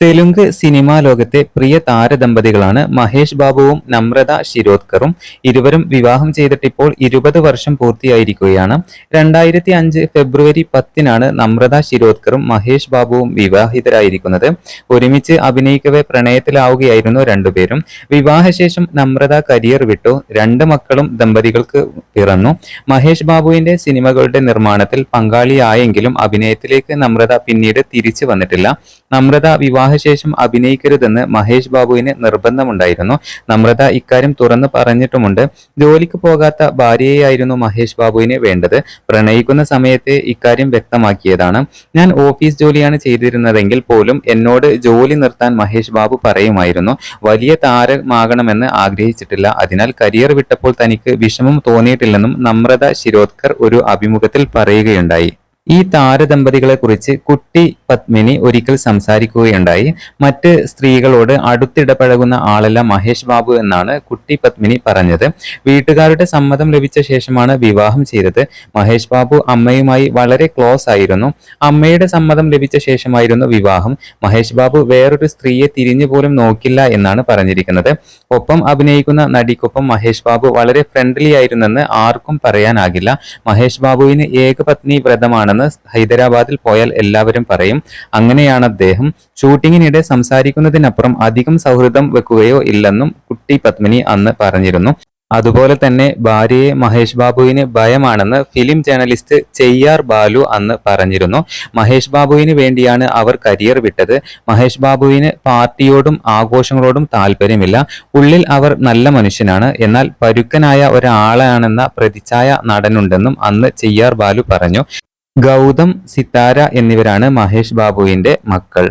Telugu cinema ലോകത്തെ പ്രിയ താരദമ്പതികളാണ് മഹേഷ് ബാബുവും നമ്രത ശിരോദ്കറും. ഇരുവരും വിവാഹം ചെയ്തിട്ടിപ്പോൾ ഇരുപത് വർഷം പൂർത്തിയായിരിക്കുകയാണ്. രണ്ടായിരത്തി അഞ്ച് ഫെബ്രുവരി പത്തിനാണ് നമ്രത ശിരോദ്കറും മഹേഷ് ബാബുവും വിവാഹിതരായിരിക്കുന്നത്. ഒരുമിച്ച് അഭിനയിക്കവേ പ്രണയത്തിലാവുകയായിരുന്നു രണ്ടുപേരും. വിവാഹശേഷം നമ്രത കരിയർ വിട്ടു. രണ്ട് മക്കളും ദമ്പതികൾക്ക് പിറന്നു. മഹേഷ് ബാബുവിന്റെ സിനിമകളുടെ നിർമ്മാണത്തിൽ പങ്കാളിയായെങ്കിലും അഭിനയത്തിലേക്ക് നമ്രത പിന്നീട് തിരിച്ചു വന്നിട്ടില്ല. നമ്രത വിവാഹശേഷം അഭിനയിക്കരുതെന്ന് മഹേഷ് ബാബുവിന് നിർബന്ധമുണ്ടായിരുന്നു. നമ്രത ഇക്കാര്യം തുറന്നു പറഞ്ഞിട്ടുമുണ്ട്. ജോലിക്ക് പോകാത്ത ഭാര്യയായിരുന്നു മഹേഷ് ബാബുവിന് വേണ്ടത്. പ്രണയിക്കുന്ന സമയത്തെ ഇക്കാര്യം വ്യക്തമാക്കിയതാണ്. ഞാൻ ഓഫീസ് ജോലിയാണ് ചെയ്തിരുന്നതെങ്കിൽ പോലും എന്നോട് ജോലി നിർത്താൻ മഹേഷ് ബാബു പറയുമായിരുന്നു. വലിയ താരമാകണമെന്ന് ആഗ്രഹിച്ചിട്ടില്ല. അതിനാൽ കരിയർ വിട്ടപ്പോൾ തനിക്ക് വിഷമം തോന്നിയിട്ടില്ലെന്നും നമ്രത ശിരോദ്കർ ഒരു അഭിമുഖത്തിൽ പറയുകയുണ്ടായി. ഈ താരദമ്പതികളെ കുറിച്ച് കുട്ടി പത്മിനി ഒരിക്കൽ സംസാരിക്കുകയുണ്ടായി. മറ്റ് സ്ത്രീകളോട് അടുത്തിടപഴകുന്ന ആളല്ല മഹേഷ് ബാബു എന്നാണ് കുട്ടി പത്മിനി പറഞ്ഞത്. വീട്ടുകാരുടെ സമ്മതം ലഭിച്ച ശേഷമാണ് വിവാഹം ചെയ്തത്. മഹേഷ് ബാബു അമ്മയുമായി വളരെ ക്ലോസ് ആയിരുന്നു. അമ്മയുടെ സമ്മതം ലഭിച്ച ശേഷമായിരുന്നു വിവാഹം. മഹേഷ് ബാബു വേറൊരു സ്ത്രീയെ തിരിഞ്ഞു പോലും നോക്കില്ല എന്നാണ് പറഞ്ഞിരിക്കുന്നത്. ഒപ്പം അഭിനയിക്കുന്ന നടിക്കൊപ്പം മഹേഷ് ബാബു വളരെ ഫ്രണ്ട്ലി ആയിരുന്നെന്ന് ആർക്കും പറയാനാകില്ല. മഹേഷ് ബാബുവിന് ഏകപത്നി വ്രതമാണെന്ന് ഹൈദരാബാദിൽ പോയാൽ എല്ലാവരും പറയും. അങ്ങനെയാണ് അദ്ദേഹം ഷൂട്ടിങ്ങിനിടെ സംസാരിക്കുന്നതിനപ്പുറം അധികം സൗഹൃദം വെക്കുകയോ ഇല്ലെന്നും കുട്ടി പത്മിനി അന്ന് പറഞ്ഞിരുന്നു. അതുപോലെ തന്നെ ഭാര്യയെ മഹേഷ് ബാബുവിന് ഭയമാണെന്ന് ഫിലിം ജേർണലിസ്റ്റ് ചെയ്യാർ ബാലു അന്ന് പറഞ്ഞിരുന്നു. മഹേഷ് ബാബുവിന് വേണ്ടിയാണ് അവർ കരിയർ വിട്ടത്. മഹേഷ് ബാബുവിന് പാർട്ടിയോടും ആഘോഷങ്ങളോടും താല്പര്യമില്ല. ഉള്ളിൽ അവർ നല്ല മനുഷ്യനാണ്. എന്നാൽ പരുക്കനായ ഒരാളാണെന്ന പ്രതിച്ഛായ നടനുണ്ടെന്നും അന്ന് ചെയ്യാർ ബാലു പറഞ്ഞു. ഗൗതം സിത്താര എന്നിവരാണ് മഹേഷ് ബാബുവിന്റെ മക്കൾ.